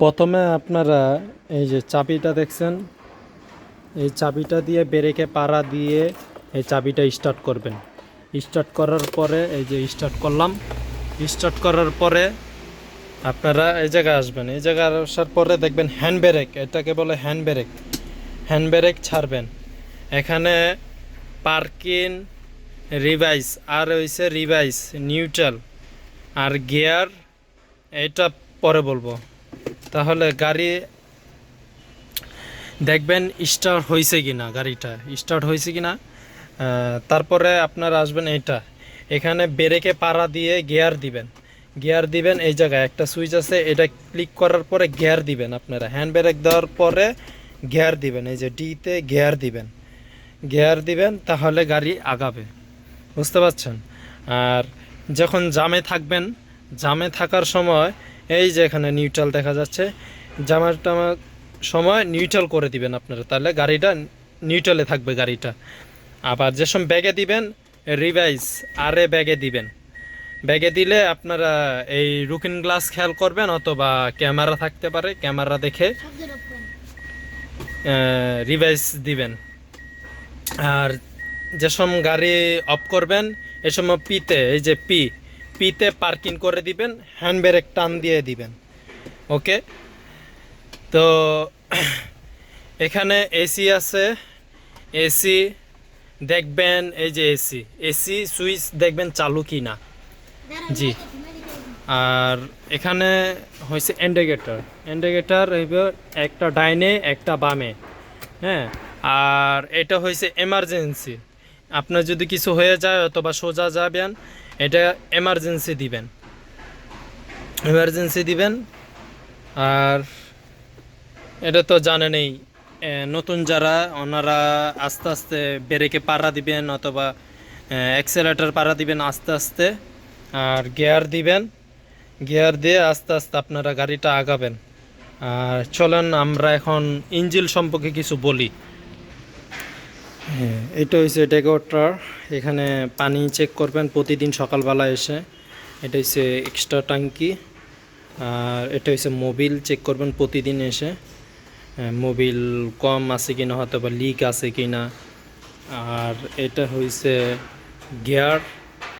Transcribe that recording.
প্রথমে আপনারা এই যে চাবিটা দেখছেন, এই চাবিটা দিয়ে ব্রেকে পাড়া দিয়ে এই চাবিটা স্টার্ট করবেন। স্টার্ট করার পরে এই যে স্টার্ট করলাম। স্টার্ট করার পরে আপনারা এই জায়গায় আসবেন। এই জায়গায় আসার পরে দেখবেন হ্যান্ড ব্রেক এটাকে বলে হ্যান্ড ব্রেক হ্যান্ড ব্রেক ছাড়বেন। এখানে পার্কিং রিভাইস আর হইছে রিভাইস নিউট্রাল আর গিয়ার এটা পরে বলব। তাহলে গাড়ি দেখবেন স্টার্ট হয়েছে কি না গাড়িটা। স্টার্ট হয়েছে কি না তারপরে আপনারা আসবেন এটা এখানে ব্রেকে পাড়া দিয়ে গিয়ার দিবেন। গিয়ার দিবেন এই জায়গায়। একটা সুইচ আছে, এটা ক্লিক করার পরে গিয়ার দিবেন আপনারা। হ্যান্ড ব্রেক দেওয়ার পরে গিয়ার দিবেন। এই যে ডিতে গিয়ার দিবেন। গিয়ার দিবেন, তাহলে গাড়ি আগাবে। বুঝতে পারছেন? আর যখন জামে থাকবেন, জামে থাকার সময় এই যে এখানে নিউট্রাল দেখা যাচ্ছে জামার টামার সময় নিউট্রাল করে দিবেন আপনারা, তাহলে গাড়িটা নিউট্রালে থাকবে গাড়িটা। আবার যে সময় ব্যাগে দিবেন রিভাইস আরে ব্যাগে দিবেন। ব্যাগে দিলে আপনারা এই রুকিন গ্লাস খেয়াল করবেন, অথবা ক্যামেরা থাকতে পারে ক্যামেরা দেখে রিভাইস দিবেন। আর যেসব গাড়ি অফ করবেন, এ সময় পিতে এই যে পি পিতে পার্কিং করে দিবেন হ্যান্ড ব্রেক টান দিয়ে দিবেন। ওকে? তো এখানে এসি আছে। এসি, দেখবেন এই যে এসি। এসি, সুইচ দেখবেন চালু কি না জি। আর এখানে হয়েছে ইন্ডিকেটর। ইন্ডিকেটর একটা ডাইনে, একটা বামে। হ্যাঁ? আর এটা হয়েছে এমার্জেন্সি। আপনার যদি কিছু হয়ে যায় অথবা সোজা যাবেন এটা এমার্জেন্সি দিবেন। এমার্জেন্সি দিবেন, আর এটা তো জানেনই নতুন যারা, ওনারা আস্তে আস্তে ব্রেকে পাড়া দিবেন অথবা অ্যাক্সেলেটার পাড়া দিবেন আস্তে আস্তে, আর গিয়ার দিবেন। গিয়ার দিয়ে আস্তে আস্তে আপনারা গাড়িটা আগাবেন। আর চলেন, আমরা এখন ইঞ্জিল সম্পর্কে কিছু বলি। হ্যাঁ এটা হচ্ছে ওটার এখানে পানি চেক করবেন প্রতিদিন সকালবেলা এসে। এটা হচ্ছে এক্সট্রা ট্যাঙ্কি আর এটা হচ্ছে মোবিল চেক করবেন প্রতিদিন এসে। হ্যাঁ, মোবিল কম আছে কিনা হয়তো বা লিক আছে কিনা। আর এটা হয়েছে গিয়ার